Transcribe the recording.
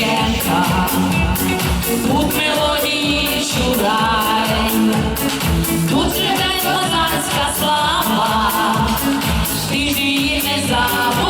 Шевченка, тут мелодії чурай, тут живе козацька слава, ти ж не забудь.